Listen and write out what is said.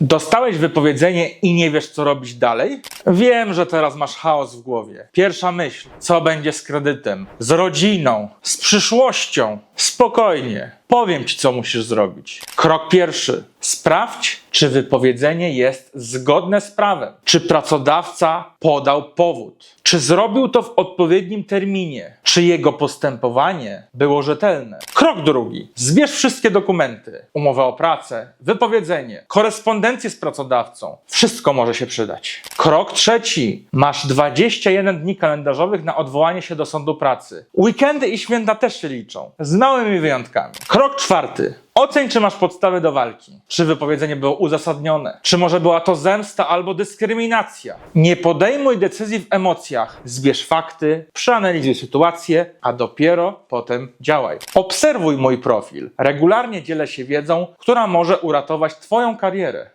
Dostałeś wypowiedzenie i nie wiesz, co robić dalej? Wiem, że teraz masz chaos w głowie. Pierwsza myśl: co będzie z kredytem, z rodziną, z przyszłością? Spokojnie, powiem ci, co musisz zrobić. Krok pierwszy: sprawdź, czy wypowiedzenie jest zgodne z prawem. Czy pracodawca podał powód? Czy zrobił to w odpowiednim terminie? Czy jego postępowanie było rzetelne? Krok drugi. Zbierz wszystkie dokumenty. Umowę o pracę, wypowiedzenie, korespondencję z pracodawcą. Wszystko może się przydać. Krok trzeci. Masz 21 dni kalendarzowych na odwołanie się do sądu pracy. Weekendy i święta też się liczą. Z małymi wyjątkami. Krok czwarty. Oceń, czy masz podstawy do walki. Czy wypowiedzenie było uzasadnione. Czy może była to zemsta albo dyskryminacja. Nie podejmuj decyzji w emocjach. Zbierz fakty, przeanalizuj sytuację, a dopiero potem działaj. Obserwuj mój profil. Regularnie dzielę się wiedzą, która może uratować Twoją karierę.